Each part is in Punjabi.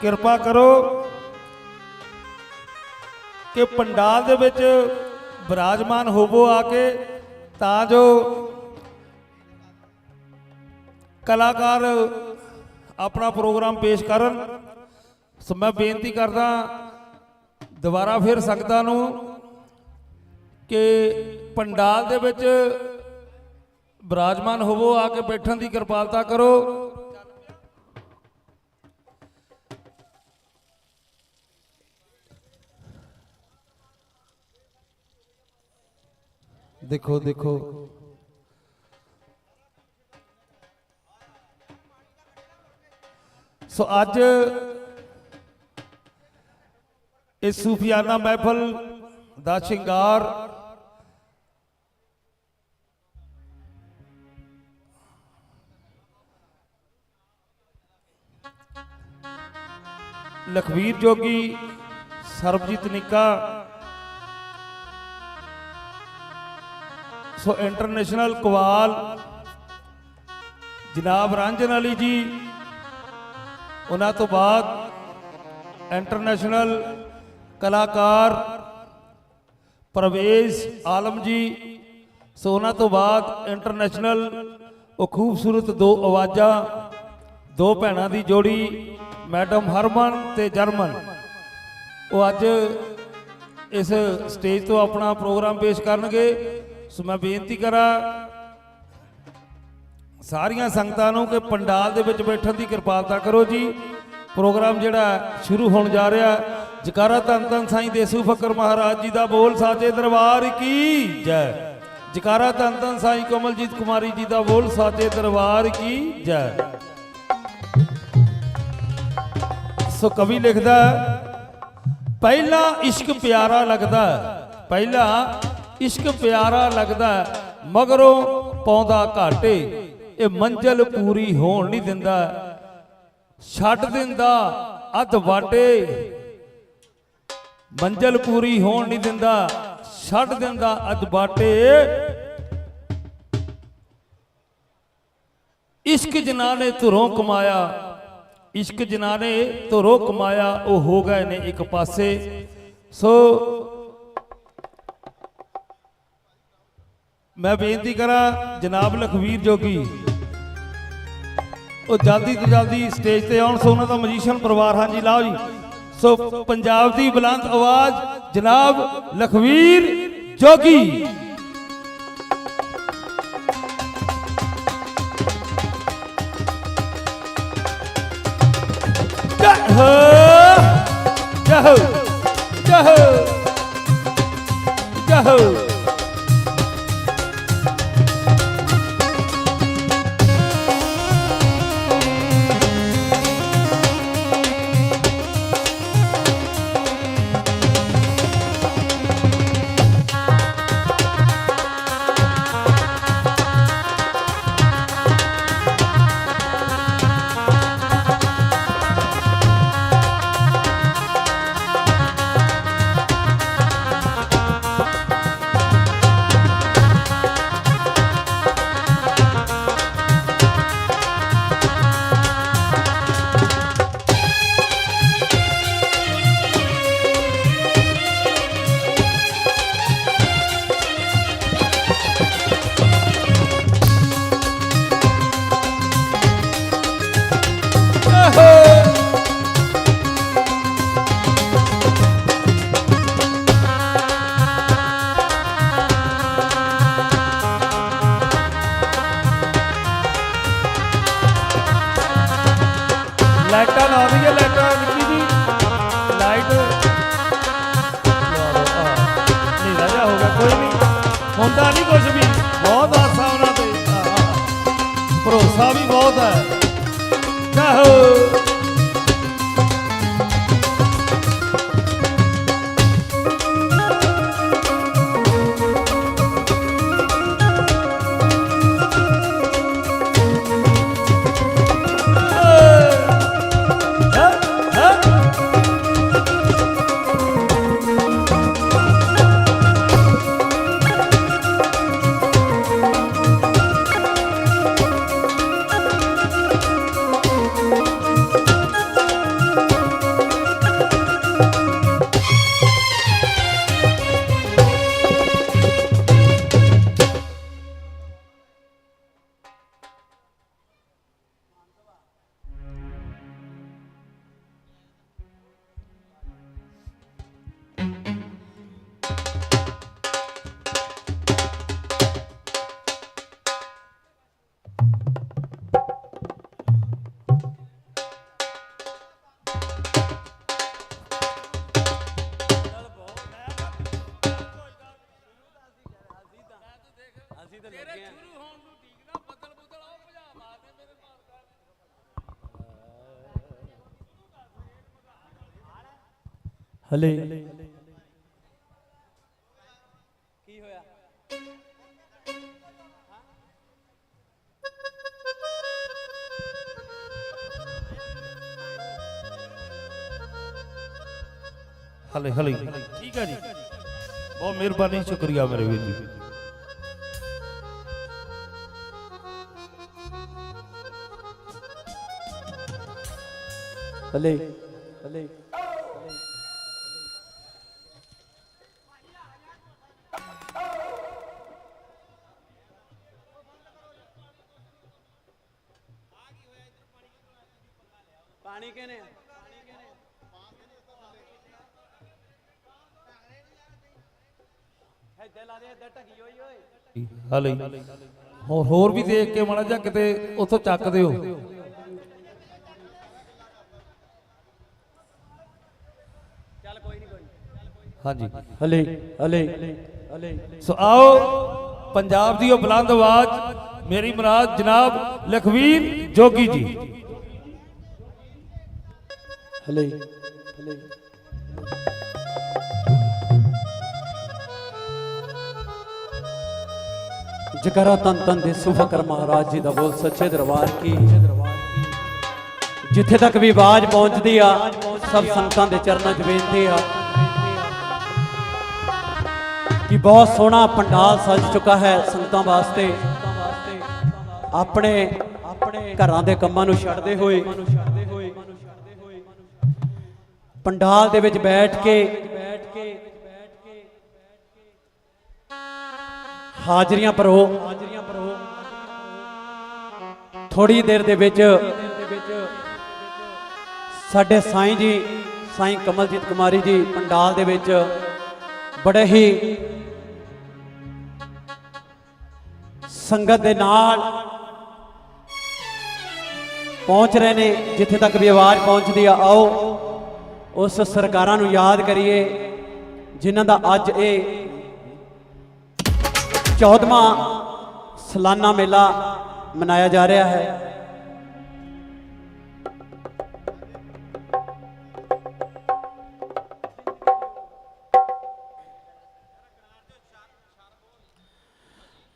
ਕਿਰਪਾ ਕਰੋ ਕਿ ਪੰਡਾਲ ਦੇ ਵਿੱਚ ਬਿਰਾਜਮਾਨ ਹੋਵੋ ਆ ਕੇ, ਤਾਂ ਜੋ ਕਲਾਕਾਰ ਆਪਣਾ ਪ੍ਰੋਗਰਾਮ ਪੇਸ਼ ਕਰਨ। ਸੋ ਮੈਂ ਬੇਨਤੀ ਕਰਦਾ, ਦੁਬਾਰਾ ਫਿਰ ਸੰਗਤਾਂ ਨੂੰ ਕਿ ਪੰਡਾਲ ਦੇ ਵਿੱਚ ਬਿਰਾਜਮਾਨ ਹੋਵੋ, ਆ ਕੇ ਬੈਠਣ ਦੀ ਕਿਰਪਾਲਤਾ ਕਰੋ। ਦੇਖੋ ਦੇਖੋ ਸੋ ਅੱਜ ਇਸ ਸੂਫੀਆਨਾ ਮਹਿਫਲ ਦਾ ਸ਼ਿੰਗਾਰ ਲਖਵੀਰ ਜੋਗੀ ਸਰਬਜੀਤ ਨਿੱਕਾ ਸੋ ਇੰਟਰਨੈਸ਼ਨਲ ਕਵਾਲ। ਜਨਾਬ ਰਾਂਝਨ ਅਲੀ ਜੀ, ਉਹਨਾਂ ਤੋਂ ਬਾਅਦ ਇੰਟਰਨੈਸ਼ਨਲ ਕਲਾਕਾਰ ਪਰਵੇਸ਼ ਆਲਮ ਜੀ, ਸੋ ਉਹਨਾਂ ਤੋਂ ਬਾਅਦ ਇੰਟਰਨੈਸ਼ਨਲ ਉਹ ਖੂਬਸੂਰਤ ਦੋ ਆਵਾਜ਼ਾਂ, ਦੋ ਭੈਣਾਂ ਦੀ ਜੋੜੀ, ਮੈਡਮ ਹਰਮਨ ਤੇ ਜਰਮਨ। ਉਹ ਅੱਜ ਇਸ ਸਟੇਜ ਤੋਂ ਆਪਣਾ ਪ੍ਰੋਗਰਾਮ ਪੇਸ਼ ਕਰਨਗੇ। ਸੋ ਮੈਂ ਬੇਨਤੀ ਕਰਾਂ, ਸਾਰੀਆਂ ਸੰਗਤਾਂ ਨੂੰ ਕਿ ਪੰਡਾਲ ਦੇ ਵਿੱਚ ਬੈਠਣ ਦੀ ਕਿਰਪਾਲਤਾ ਕਰੋ ਜੀ। ਪ੍ਰੋਗਰਾਮ ਜਿਹੜਾ ਸ਼ੁਰੂ ਹੋਣ ਜਾ ਰਿਹਾ, ਜਕਾਰਾ ਧੰਨ ਧੰਨ ਸਾਈਂ ਦੇਸੂ ਫਕਰ ਮਹਾਰਾਜ ਜੀ ਦਾ ਬੋਲ ਸਾਚੇ ਦਰਬਾਰ ਕੀ ਜੈ। ਜਕਾਰਾ ਧੰਨ ਧੰਨ ਸਾਈਂ ਕਮਲਜੀਤ ਕੁਮਾਰੀ ਜੀ ਦਾ ਬੋਲ ਸਾਚੇ ਦਰਬਾਰ ਕੀ ਜੈ। ਸੋ ਕਵੀ ਲਿਖਦਾ, ਪਹਿਲਾ ਇਸ਼ਕ ਪਿਆਰਾ ਲੱਗਦਾ, ਪਹਿਲਾ ਇਸ਼ਕ ਪਿਆਰਾ ਲੱਗਦਾ ਮਗਰੋਂ ਪਾਉਂਦਾ ਘਾਟੇ। ਇਹ ਮੰਜ਼ਲ ਪੂਰੀ ਹੋਣ ਨਹੀਂ ਦਿੰਦਾ। ਛੱਡ ਦਿੰਦਾ ਅੱਧ ਵਾਟੇ। ਮੰਜ਼ਲ ਪੂਰੀ ਹੋਣ ਨਹੀਂ ਦਿੰਦਾ, ਛੱਡ ਦਿੰਦਾ ਅੱਧ ਬਾਟੇ ਇਸ਼ਕ ਜਿਨ੍ਹਾਂ ਨੇ ਧੁਰੋਂ ਕਮਾਇਆ, ਇਸ਼ਕ ਜਿਨ੍ਹਾਂ ਨੇ ਧੁਰੋਂ ਕਮਾਇਆ, ਉਹ ਹੋ ਗਏ ਨੇ ਇੱਕ ਪਾਸੇ। ਸੋ ਮੈਂ ਬੇਨਤੀ ਕਰਾਂ, ਜਨਾਬ ਲਖਵੀਰ ਜੋਗੀ, ਉਹ ਜਲਦੀ ਤੋਂ ਜਲਦੀ ਸਟੇਜ ਤੇ ਆਉਣ, ਸੋ ਉਹਨਾਂ ਦਾ ਮਜੀਸ਼ੀਅਨ ਪਰਿਵਾਰ, ਹਾਂਜੀ, ਲਾਓ ਜੀ। ਸੋ ਪੰਜਾਬ ਦੀ ਬੁਲੰਦ ਆਵਾਜ਼, ਜਨਾਬ ਲਖਵੀਰ ਜੋਗੀ। મોહનદાની કોશબી ਹਲੇ ਕੀ ਹੋਇਆ ਹਲੇ ਹਲੇ ਠੀਕ ਹੈ ਜੀ ਬਹੁਤ ਮਿਹਰਬਾਨੀ ਸ਼ੁਕਰੀਆ ਮੇਰੇ ਵੀਰ ਜੀ ਹਲੇ ਹਲੇ ਪਾਣੀ ਓਏ। ਹਲੇ ਹੋਰ ਹੋਰ ਵੀ ਦੇਖ ਕੇ ਮਾੜਾ ਜਿਹਾ ਕਿਤੇ ਉੱਥੋਂ ਚੱਕ ਦਿਓ। ਚੱਲ ਕੋਈ ਨਹੀਂ ਕੋਈ ਨੀ। ਹਾਂਜੀ। ਹਲੇ ਹਲੇ ਹਲੇ। ਸੋ ਆਓ ਪੰਜਾਬ ਦੀ ਉਹ ਬੁਲੰਦ ਆਵਾਜ਼। ਮੇਰੀ ਮਰਾਦ ਜਨਾਬ ਲਖਵੀਰ ਜੋਗੀ ਜੀ। ਹਲੇ ਹਲੇ ਜਕਰਾ ਤਨ ਤਨ ਦੇ ਸੁਫਕਰ ਮਹਾਰਾਜ ਜੀ ਦਾ ਬੋਲ ਸੱਚੇ ਦਰਬਾਰ ਕੀ। ਜਿੱਥੇ ਤੱਕ ਵੀ ਆਵਾਜ਼ ਪਹੁੰਚਦੀ ਆ, ਸਭ ਸੰਤਾਂ ਦੇ ਚਰਨਾਂ 'ਚ ਬੇਨਤੀ ਆ। ਕਿ ਬਹੁਤ ਸੋਹਣਾ ਪੰਡਾਲ ਸਜ ਚੁੱਕਾ ਹੈ ਸੰਤਾਂ ਵਾਸਤੇ। ਆਪਣੇ ਆਪਣੇ ਘਰਾਂ ਦੇ ਕੰਮਾਂ ਨੂੰ ਛੱਡਦੇ ਹੋਏ ਪੰਡਾਲ ਦੇ ਵਿੱਚ ਬੈਠ ਕੇ ਹਾਜ਼ਰੀਆਂ ਭਰੋ। ਹਾਜ਼ਰੀਆਂ ਭਰੋ ਥੋੜੀ ਦੇਰ ਦੇ ਵਿੱਚ ਸਾਡੇ ਸਾਈਂ ਜੀ, ਸਾਈਂ ਕਮਲਜੀਤ ਕੁਮਾਰੀ ਜੀ ਪੰਡਾਲ ਦੇ ਵਿੱਚ ਬੜੇ ਹੀ ਸੰਗਤ ਦੇ ਨਾਲ ਪਹੁੰਚ ਰਹੇ ਨੇ, ਜਿੱਥੇ ਤੱਕ ਵੀ ਆਵਾਜ਼ ਪਹੁੰਚਦੀ ਆ, ਆਓ। ਉਸ ਸਰਕਾਰਾਂ ਨੂੰ ਯਾਦ ਕਰੀਏ, ਜਿਨ੍ਹਾਂ ਦਾ ਅੱਜ ਇਹ 14ਵਾਂ ਸਾਲਾਨਾ ਮੇਲਾ ਮਨਾਇਆ ਜਾ ਰਿਹਾ ਹੈ।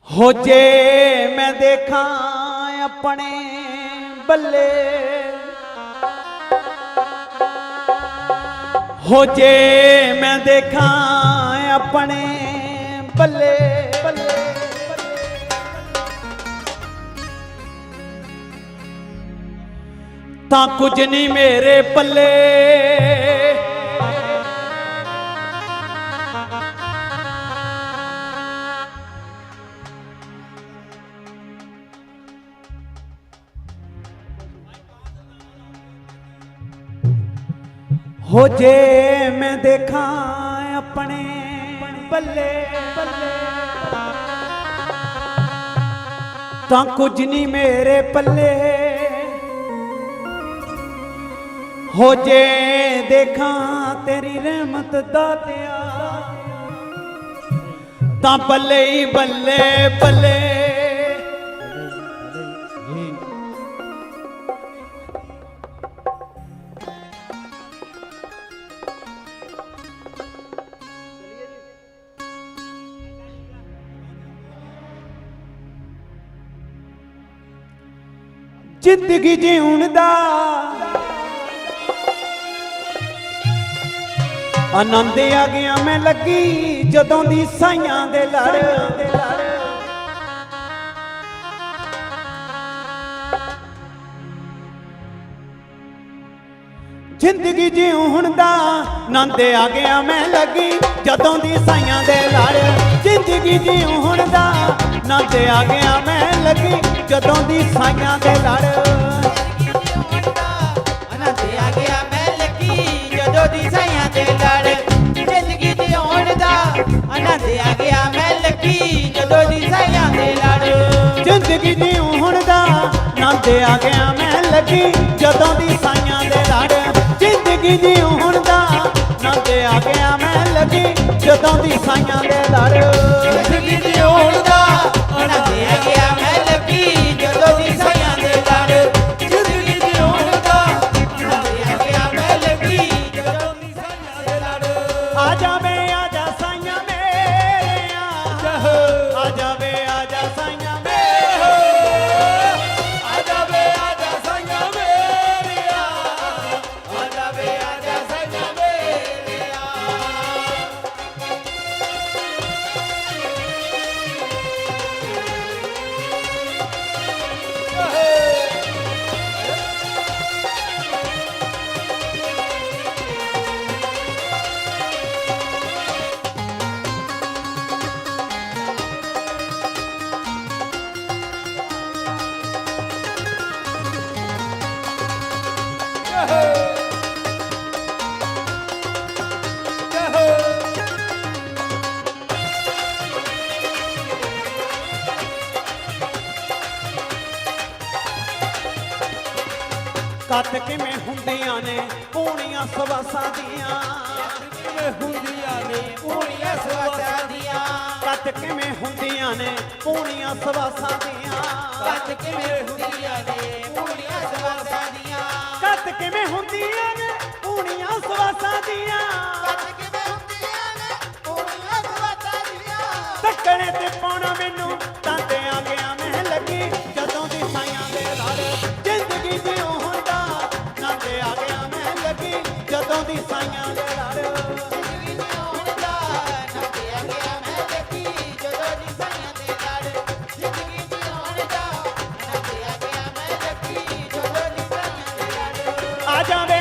ਹੋ ਜੇ ਮੈਂ ਦੇਖਾਂ ਆਪਣੇ ਬੱਲੇ ਹੋ ਜੇ ਮੈਂ ਦੇਖਾਂ ਆਪਣੇ ਬੱਲੇ ਬੱਲੇ ਤਾਂ ਕੁਝ ਨਹੀਂ ਮੇਰੇ ਪੱਲੇ। ਹੋ ਜੇ ਮੈਂ ਦੇਖਾਂ ਆਪਣੇ ਬੱਲੇ ਬੱਲੇ ਤਾਂ ਕੁਝ ਨਹੀਂ ਮੇਰੇ ਪੱਲੇ। ਹੋ ਜੇ ਦੇਖਾਂ ਤੇਰੀ ਰਹਿਮਤ ਦਾਤਿਆ ਤਾਂ ਬੱਲੇ ਹੀ ਬੱਲੇ ਬੱਲੇ ਜ਼ਿੰਦਗੀ ਜਿਉਣ ਦਾ ਆਨੰਦ ਆ ਗਿਆ ਮੈਂ ਲੱਗੀ ਜਦੋਂ ਦੀ ਸਾਈਆਂ ਦੇ ਲੜ। ਜ਼ਿੰਦਗੀ ਜਿਉਣ ਦਾ ਆਨੰਦ ਆ ਗਿਆ ਮੈਂ ਲੱਗੀ ਜਦੋਂ ਦੀ ਸਾਈਆਂ ਦੇ ਲੜ। ਜ਼ਿੰਦਗੀ ਜਿਉਣ ਦਾ ਆਨੰਦ ਆ ਗਿਆ ਮੈਂ ਲੱਗੀ ਜਦੋਂ ਦੀ ਸਾਈਆਂ ਦੇ ਲੜ। ਅਨੰਦ ਆ ਗਿਆ ਮੈਂ ਲੱਗੀ ਜਦੋਂ ਦੀ ਸਾਈਆਂ ਤੇ ਲੜ। ਜ਼ਿੰਦਗੀ ਦੇ ਹੋਣ ਦਾ ਆਨੰਦ ਆ ਗਿਆ ਮੈਂ ਲੱਗੀ ਜਦੋਂ ਦੀ ਸਾਈਆਂ ਤੇ ਲੜ। ਜ਼ਿੰਦਗੀ ਦੀ ਹੁਣ ਦਾ ਆਨੰਦ ਆ ਗਿਆ ਮੈਂ ਲੱਗੀ ਜਦੋਂ ਦੀ ਸਾਈਆਂ ਦੇ ਲੜ। ਜ਼ਿੰਦਗੀ ਦੀ ਹੁਣ ਦਾ ਆਨੰਦ ਆ ਗਿਆ ਮੈਂ ਲੱਗੀ ਜਦੋਂ ਦੀ ਸਾਈਆਂ ਦੇ ਲੜ। ਜ਼ਿੰਦਗੀ ਦੇ ਹੋਣ ਦਾ ਗਿਆ ਮੈਂ ਲਪੀ ਕੱਤ ਕਿਵੇਂ ਹੁੰਦੀਆਂ ਨੇ ਪੂਣੀਆਂ ਸਵਾਸਾਂ ਦੀਆਂ। ਕਿਵੇਂ ਹੁੰਦੀਆਂ ਨੇ ਪੂਰੀਆਂ ਸਵਾਸਾਂ ਦੀਆਂ। ਕੱਤ ਕਿਵੇਂ ਹੁੰਦੀਆਂ ਨੇ ਪੂਣੀਆਂ ਸਵਾਸਾਂ ਦੀਆਂ। ਕੱਤ ਕਿਵੇਂ ਹੁੰਦੀਆਂ ਨੇ ਪੂਰੀਆਂ ਸਵਾਸਾਂ ਦੀਆਂ। ਕੱਤ ਕਿਵੇਂ ਹੁੰਦੀਆਂ ਨੇ ਪੂਣੀਆਂ ਸਵਾਸਾਂ ਦੀਆਂ। ਕੱਤ ਕਿਵੇਂ ਹੁੰਦੀਆਂ ਨੇ ਪੂਰੀਆਂ ਸਵਾਸਾਂ ਦੀਆਂ। ਧੱਕਣੇ ਤੇ ਪਾਉਣਾ ਮੈਨੂੰ ਤਾਂਤੇ ਆ ਗਿਆ ਮੈਂ। ਲੜ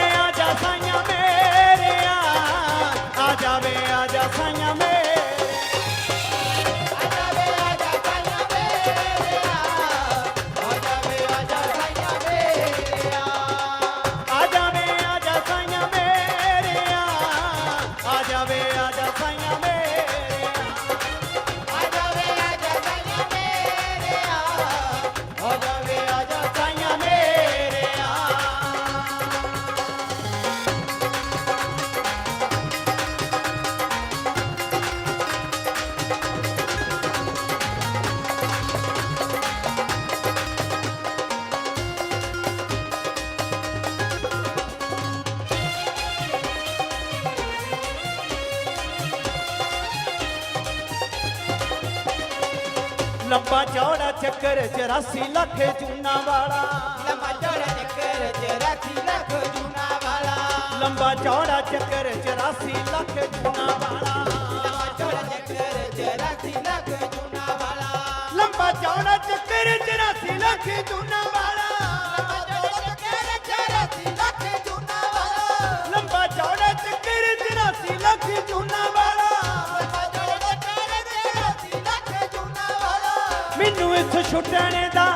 ਵਾਲਾ। ਲੰਮਾ ਚੌੜਾ ਚੱਕਰ ਚਰਾਸੀ ਲੱਖ ਜੂਨਾ ਵਾਲਾ। ਲੰਬਾ ਚੌੜਾ ਚੱਕਰ 84 ਲੱਖ ਚੂਨਾ ਵਾਲਾ। ਲੰਮਾ ਚੌੜਾ ਚੱਕਰ ਚਰਾਸੀ ਲੱਖ ਜੂਨਾ ਵਾਲਾ। ਲੰਬਾ ਚੌੜਾ ਚੱਕਰ 84 ਲੱਖ ਚੂਨਾ ਵਾਲਾ। ਲੰਮਾ ਚੌੜਾ ਚੱਕਰ ਚਰਾਸੀ ਲੱਖ ਜੂਨਾ ਵਾਲਾ। ਲੰਬਾ ਚੌੜਾ ਚੱਕਰ 84 ਲੱਖ ਚੂਨਾ ਵਾਲਾ। ਲੰਮਾ ਚੌੜਾ ਚੱਕਰ ਚਰਾਸੀ ਲੱਖ ਜੂਨਾ ਵਾਲਾ। ਮੈਨੂੰ ਇਸ ਛੁੱਟਣੇ ਦਾ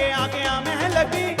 ਟੰਗ ਆ ਗਿਆ ਮੈਂ ਲੱਗੀ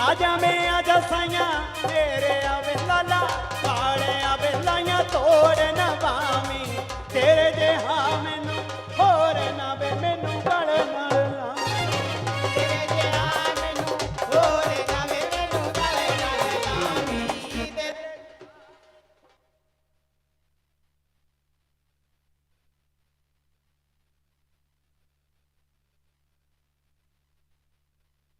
ਆ ਮੈਂ ਆ ਸਾਈਆਂ ਤੇਰੇ ਆਵੇ ਲਾਲਾ ਕਾਲੇ ਆਵੇ ਲਾਈਆਂ ਤੋੜ ਨਾ ਪਾਵੀਂ ਤੇਰੇ ਦੇ ਹਾਂ ਮੈਂ